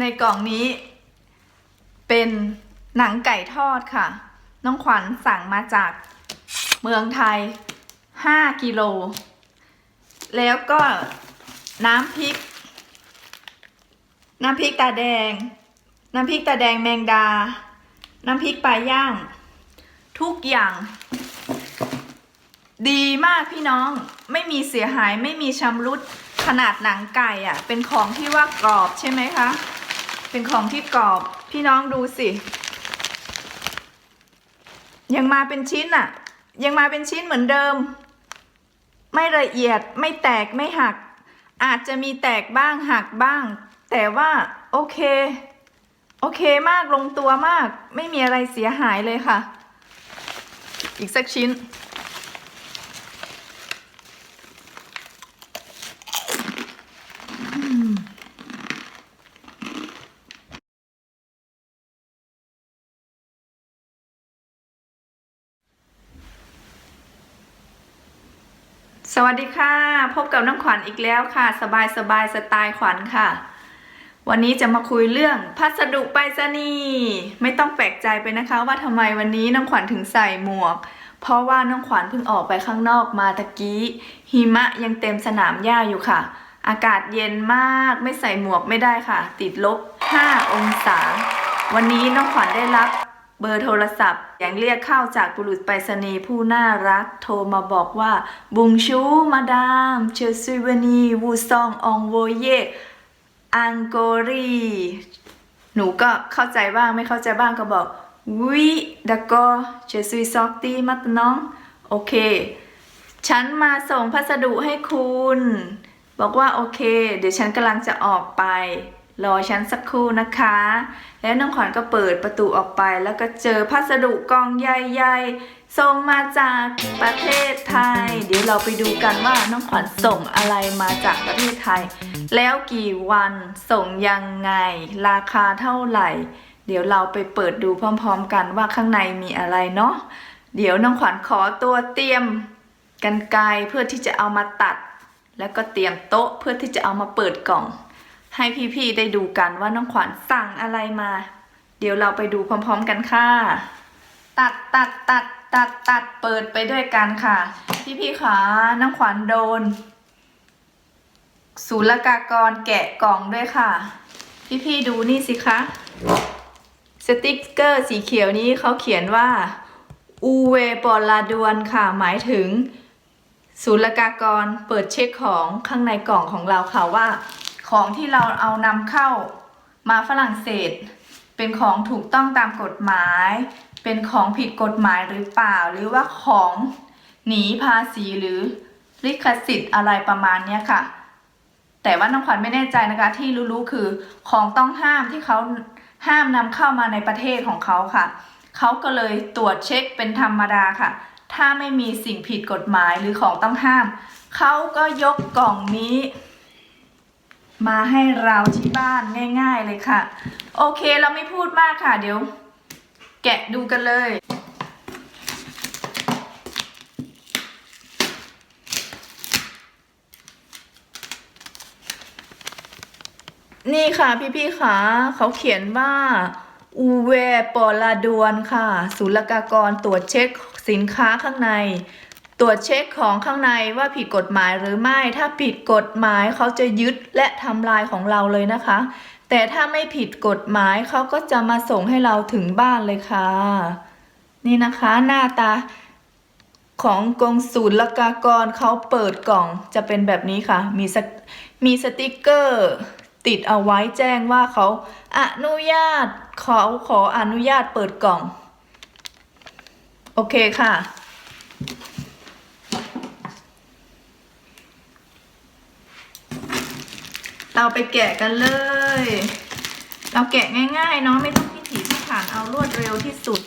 ในกล่องนี้ เป็นหนังไก่ทอดค่ะ น้องขวัญสั่งมาจากเมืองไทย 5 กิโล แล้วก็น้ำพริก น้ำพริกตาแดง น้ำพริกตาแดงแมงดา น้ำพริกปลาย่าง ทุกอย่าง ดีมากพี่น้องไม่มีเสียหายไม่มีชำรุดขนาดหนังไก่อะ่ะ เป็นของที่ว่ากรอบใช่ไหมคะ เป็นของที่กรอบพี่น้องดูสิ ยังมาเป็นชิ้นอะยังมาเป็นชิ้นเหมือนเดิม ไม่ละเอียดไม่แตกไม่หัก อาจจะมีแตกบ้างหักบ้าง แต่ว่าโอเค โอเคมากลงตัวมาก ไม่มีอะไรเสียหายเลยค่ะ อีกสักชิ้น สวัสดีค่ะ พบกับน้ำขวัญอีกแล้วค่ะ สบายสบายสไตล์ขวัญค่ะ วันนี้จะมาคุยเรื่องพัสดุไปรษณีย์ไม่ต้องแปลกใจไปนะคะว่าทำไมวันนี้น้องขวัญถึงใส่หมวก เพราะว่าน้องขวัญเพิ่งออกไปข้างนอกมาตะกี้หิมะยังเต็มสนามหญ้าอยู่ค่ะ อากาศเย็นมากไม่ใส่หมวกไม่ได้ค่ะ ติดลบ 5 องศา วันนี้น้องขวัญได้รับ เบอร์โทรศัพท์อย่างเรียกเข้าจากบุรุษไปรษณีย์ผู้น่ารัก โทรมาบอกว่า บุงชู มาดาม เชอซุวนี วูซอง องโวเย อังโกรี หนูก็เข้าใจบ้างไม่เข้าใจบ้างก็บอกวิดะก็เชอซุยซอกตีมัตน้อง โอเค ฉันมาส่งพัสดุให้คุณ บอกว่าโอเค เดี๋ยวฉันกำลังจะออกไป รอฉันสักครู่นะคะ แล้วน้องขวัญก็เปิดประตูออกไป แล้วก็เจอพัสดุกล่องใหญ่ๆส่งมาจากประเทศไทย เดี๋ยวเราไปดูกันว่าน้องขวัญส่งอะไรมาจากประเทศไทย แล้วกี่วันส่งยังไง ราคาเท่าไหร่ เดี๋ยวเราไปเปิดดูพร้อมๆ กันว่าข้างในมีอะไรเนาะเดี๋ยวน้องขวัญขอตัวเตรียมกันไกรเพื่อที่จะเอามาตัด แล้วก็เตรียมโต๊ะเพื่อที่จะเอามาเปิดกล่อง ให้พี่ๆได้ดูกันว่าน้องขวัญสั่งอะไรมา เดี๋ยวเราไปดูพร้อมๆกันค่ะ ตัดตัดตัดตัดตัดเปิดไปด้วยกันค่ะ พี่ๆขาน้องขวัญโดนศุลกากรแกะกล่องด้วยค่ะ พี่ๆดูนี่สิคะสติกเกอร์สีเขียวนี้เขาเขียนว่าอูเวปอลาดวนค่ะ หมายถึงศุลกากรเปิดเช็คของข้างในกล่องของเราค่ะว่า ของที่เราเอานำเข้ามาฝรั่งเศส เป็นของถูกต้องตามกฎหมาย เป็นของผิดกฎหมายหรือเปล่า หรือว่าของหนีภาษีหรือลิขสิทธิ์อะไรประมาณนี้ค่ะ แต่ว่าน้องขวัญไม่แน่ใจนะคะที่รู้ๆคือของต้องห้ามที่เขาห้ามนำเข้ามาในประเทศของเขาค่ะ เขาก็เลยตรวจเช็คเป็นธรรมดาค่ะ ถ้าไม่มีสิ่งผิดกฎหมายหรือของต้องห้าม เขาก็ยกกล่องนี้ มาให้เราที่บ้านง่ายๆเลยค่ะ โอเคเราไม่พูดมากค่ะ เดี๋ยว แกะดูกันเลยนี่ค่ะพี่ๆค่ะเขาเขียนว่าอูเวปอลาดวนค่ะ ศุลกากรตรวจเช็คสินค้าข้างใน ตรวจเช็คของข้างในว่าผิดกฎหมายหรือไม่ ถ้าผิดกฎหมายเขาจะยึดและทำลายของเราเลยนะคะ แต่ถ้าไม่ผิดกฎหมายเขาก็จะมาส่งให้เราถึงบ้านเลยค่ะ นี่นะคะหน้าตาของกงศูนย์ลกากรเขาเปิดกล่องจะเป็นแบบนี้ค่ะ มีสมีสติกเกอร์ติดเอาไว้แจ้งว่าเขาอนุญาตเขาขออนุญาตเปิดกล่อง โอเคค่ะ เราไปแกะกันเลย เราแกะง่ายๆเนาะไม่ต้องพิถีพิถันเอารวดเร็วที่สุด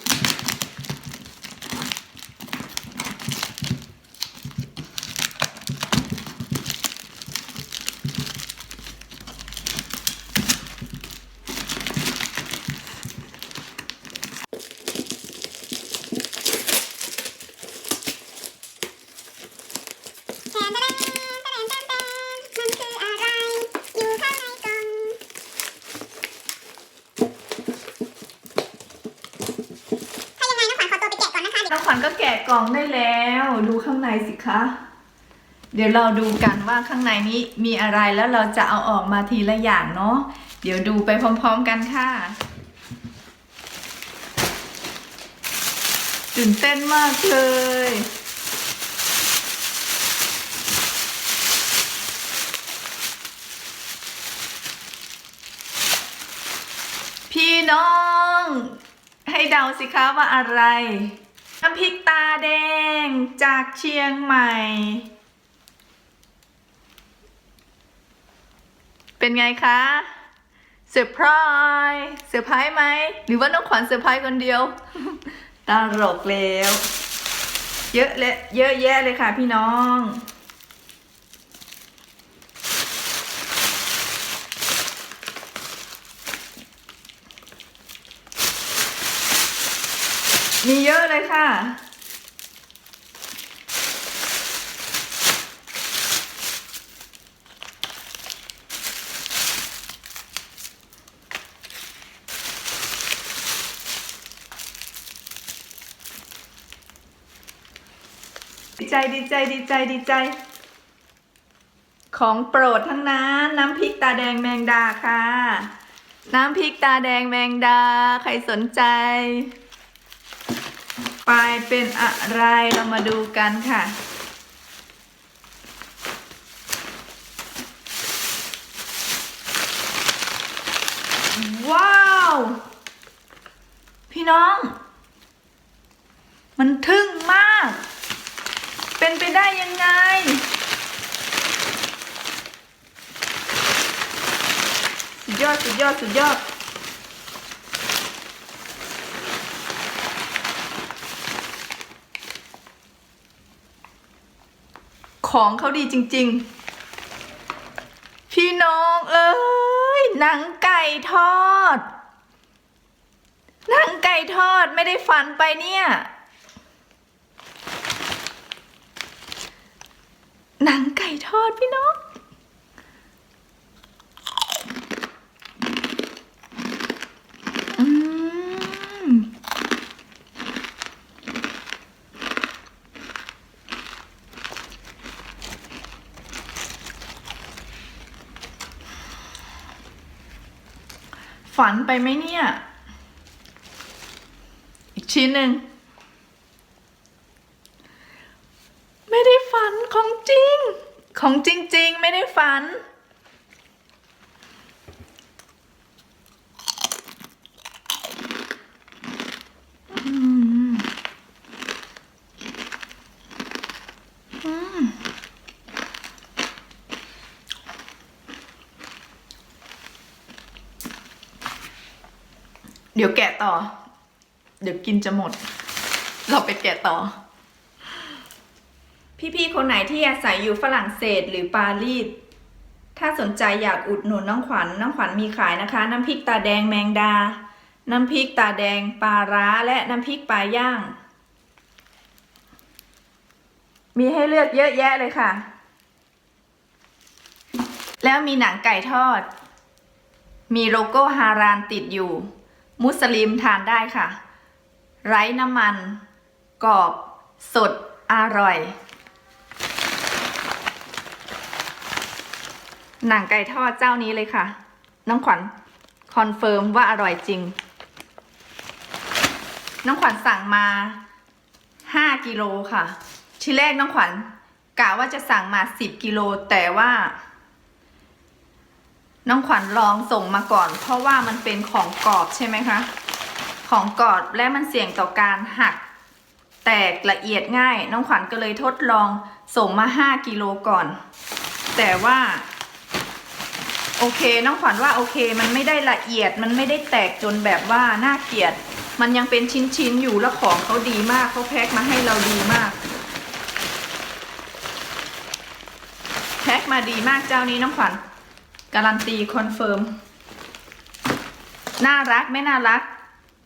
แทนตะแดงตะแดงแตนแตนมันคืออะไร อยู่ข้างในกล่อง ก็แกะกล่องได้แล้ว ดูข้างในสิคะ เดี๋ยวเราดูกันว่าข้างในนี้มีอะไรแล้วเราจะเอาออกมาทีละอย่างเนาะเดี๋ยวดูไปพร้อมๆกันค่ะตื่นเต้นมากเลยพี่น้อง ให้เดาสิคะว่าอะไร น้ำพริกตาแดงจากเชียงใหม่ เป็นไงคะเซอร์ไพรส์เซอร์ไพรส์ไหม หรือว่าน้องขวัญเซอร์ไพรส์คนเดียว ตลกแล้ว เยอะเลยเยอะแยะเลยค่ะพี่น้อง มีเยอะเลยค่ะ ดีใจดีใจดีใจดีใจ ของโปรดทั้งนั้นน้ำพริกตาแดงแมงดาค่ะ น้ำพริกตาแดงแมงดา ใครสนใจ ปเป็นอะไรเรามาดูกันค่ะ ว้าว พี่น้อง มันทึ่งมาก เป็นไปได้ยังไงสุดยอดสุดยอดสุดยอด ของเขาดีจริง ๆ พี่น้องเอ้ยหนังไก่ทอดหนังไก่ทอดไม่ได้ฝันไปเนี่ยหนังไก่ทอดพี่น้อง ฝันไปไหมเนี่ย อีกชิ้นหนึ่ง ไม่ได้ฝันของจริง ของจริง ๆ ไม่ได้ฝัน เดี๋ยวแกะต่อ เดี๋ยวกินจะหมด เราไปแกะต่อ พี่ๆคนไหนที่อาศัยอยู่ฝรั่งเศสหรือปารีสถ้าสนใจอยากอุดหนุนน้องขวัญน้องขวัญมีขายนะคะ น้ำพริกตาแดงแมงดา น้ำพริกตาแดงปลาร้าและน้ำพริกปลาย่าง มีให้เลือกเยอะแยะเลยค่ะ แล้วมีหนังไก่ทอด มีโลโก้ฮารานติดอยู่ มุสลิมทานได้ค่ะ ไร้น้ำมัน กรอบ สด อร่อย หนังไก่ทอดเจ้านี้เลยค่ะ น้องขวัญคอนเฟิร์มว่าอร่อยจริง น้องขวัญสั่งมา 5 กิโลค่ะ ทีแรกน้องขวัญกะว่าจะสั่งมา 10 กิโลแต่ว่า น้องขวัญลองส่งมาก่อน เพราะว่ามันเป็นของกรอบใช่ไหมคะ ของกรอบและมันเสี่ยงต่อการหัก แตกละเอียดง่าย น้องขวัญก็เลยทดลองส่งมา 5กิโลก่อน แต่ว่า โอเค น้องขวัญว่าโอเค มันไม่ได้ละเอียดมันไม่ได้แตกจนแบบว่าน่าเกลียด มันยังเป็นชิ้นๆอยู่แล้วของเขาดีมากเขาแพ็คมาให้เราดีมากแพ็คมาดีมากเจ้านี้น้องขวัญ การันตีคอนเฟิร์ม น่ารักไม่น่ารัก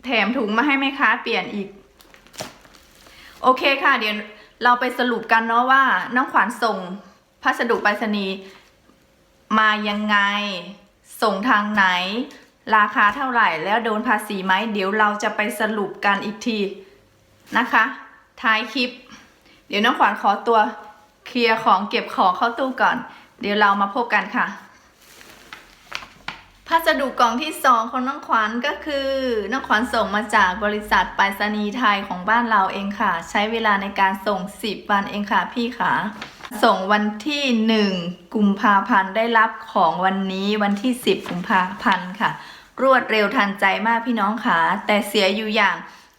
แถมถุงมาให้แม่ค้าเปลี่ยนอีก โอเคค่ะ เดี๋ยวเราไปสรุปกันเนาะว่า น้องขวัญส่งพัสดุไปรษณีย์มายังไง ส่งทางไหน ราคาเท่าไหร่แล้วโดนภาษีไหม เดี๋ยวเราจะไปสรุปกันอีกทีนะคะ ท้ายคลิป เดี๋ยวน้องขวัญขอตัวเคลียร์ของเก็บของเข้าตู้ก่อน เดี๋ยวเรามาพบกันค่ะ พัสดุกล่องที่สองของน้องขวัญก็คือน้องขวัญส่งมาจากบริษัทไปรษณีย์ไทยของบ้านเราเองค่ะ ใช้เวลาในการส่ง 10 วันเองค่ะพี่ขาส่งวันที่ 1 กุมภาพันธ์ได้รับของวันนี้วันที่ 10 กุมภาพันธ์ค่ะ รวดเร็วทันใจมากพี่น้องค่ะแต่เสียอยู่อย่าง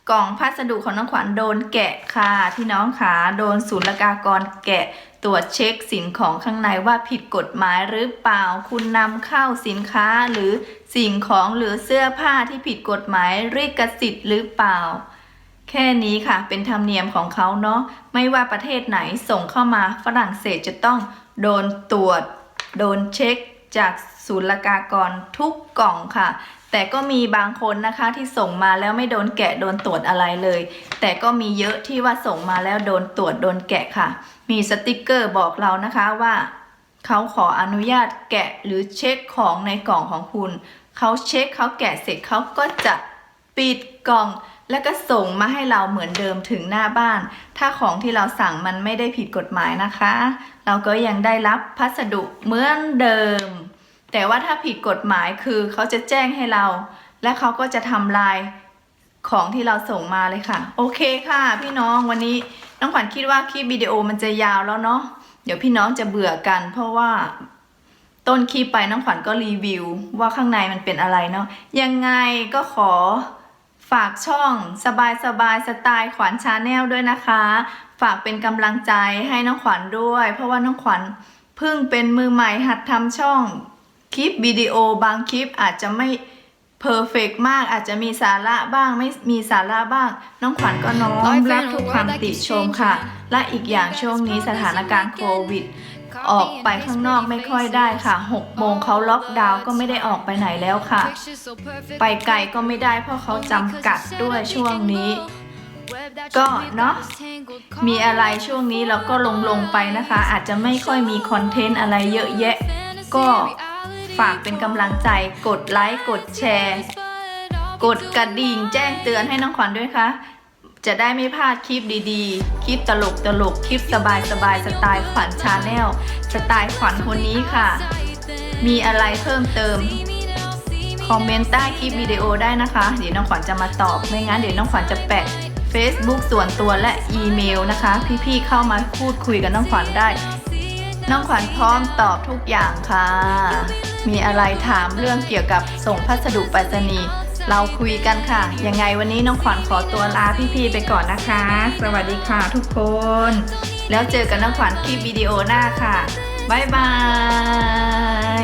กล่องพัสดุของน้องขวัญโดนแกะค่ะพี่น้องค่ะโดนศุลกากรแกะตรวจเช็คสินของข้างในว่าผิดกฎหมายหรือเปล่า คุณนำเข้าสินค้าหรือสิ่งของหรือเสื้อผ้าที่ผิดกฎหมายริกสิทธิ์หรือเปล่า แค่นี้ค่ะ เป็นธรรมเนียมของเขาเนาะไม่ว่าประเทศไหนส่งเข้ามาฝรั่งเศสจะต้องโดนตรวจ โดนเช็คจากศุลกากรทุกกล่องค่ะ แต่ก็มีบางคนนะคะที่ส่งมาแล้วไม่โดนแกะโดนตรวจอะไรเลย แต่ก็มีเยอะที่ว่าส่งมาแล้วโดนตรวจโดนแกะค่ะ มีสติกเกอร์บอกเรานะคะว่าเขาขออนุญาตแกะหรือเช็คของในกล่องของคุณ เขาเช็คเขาแกะเสร็จเขาก็จะปิดกล่อง แล้วก็ส่งมาให้เราเหมือนเดิมถึงหน้าบ้าน ถ้าของที่เราสั่งมันไม่ได้ผิดกฎหมายนะคะ เราก็ยังได้รับพัสดุเหมือนเดิม แต่ว่าถ้าผิดกฎหมายคือเขาจะแจ้งให้เรา และเขาก็จะทำลายของที่เราส่งมาเลยค่ะ โอเคค่ะ พี่น้องวันนี้น้องขวัญคิดว่าคลิปวิดีโอมันจะยาวแล้วเนาะเดี๋ยวพี่น้องจะเบื่อกัน เพราะว่าต้นคลิปไปน้องขวัญก็รีวิว ว่าข้างในมันเป็นอะไรเนาะยังไงก็ขอฝากช่องสบายสบายสไตล์ขวัญชาแนลด้วยนะคะ ฝากเป็นกำลังใจให้น้องขวัญด้วย เพราะว่าน้องขวัญเพิ่งเป็นมือใหม่หัดทำช่อง คลิปวิดีโอบางคลิปอาจจะไม่เพอร์เฟกมากอาจจะมีสาระบ้างไม่มีสาระบ้าง น้องขวัญก็น้อมรับทุกคำติชมค่ะ และอีกอย่างช่วงนี้สถานการณ์โควิด ออกไปข้างนอกไม่ค่อยได้ค่ะ6โมงเขาล็อกดาวน์ก็ไม่ได้ออกไปไหนแล้วค่ะ ไปไกลก็ไม่ได้เพราะเขาจำกัดด้วยช่วงนี้ ก็เนาะมีอะไรช่วงนี้เราก็ลงลงๆไปนะคะ อาจจะไม่ค่อยมีคอนเทนต์อะไรเยอะแยะ ก็ ฝากเป็นกำลังใจ กดไลค์ กดแชร์ กดกระดิ่งแจ้งเตือนให้น้องขวัญด้วยค่ะ จะได้ไม่พลาดคลิปดีๆ คลิปตลกตลกคลิปสบายสบายสไตล์ขวัญชาแนลสไตล์ขวัญคนนี้ค่ะ มีอะไรเพิ่มเติมคอมเมนต์ใต้คลิปวิดีโอได้นะคะ เดี๋ยวน้องขวัญจะมาตอบ ไม่งั้นเดี๋ยวน้องขวัญจะแปะ Facebook ส่วนตัวและอีเมลนะคะ พี่ๆเข้ามาพูดคุยกับน้องขวัญได้ น้องขวัญพร้อมตอบทุกอย่างค่ะ มีอะไรถามเรื่องเกี่ยวกับส่งพัสดุไปรษณีย์เราคุยกันค่ะ ยังไงวันนี้น้องขวัญขอตัวลาพี่ๆไปก่อนนะคะ สวัสดีค่ะทุกคน แล้วเจอกันน้องขวัญคลิปวิดีโอหน้าค่ะ บ๊ายบาย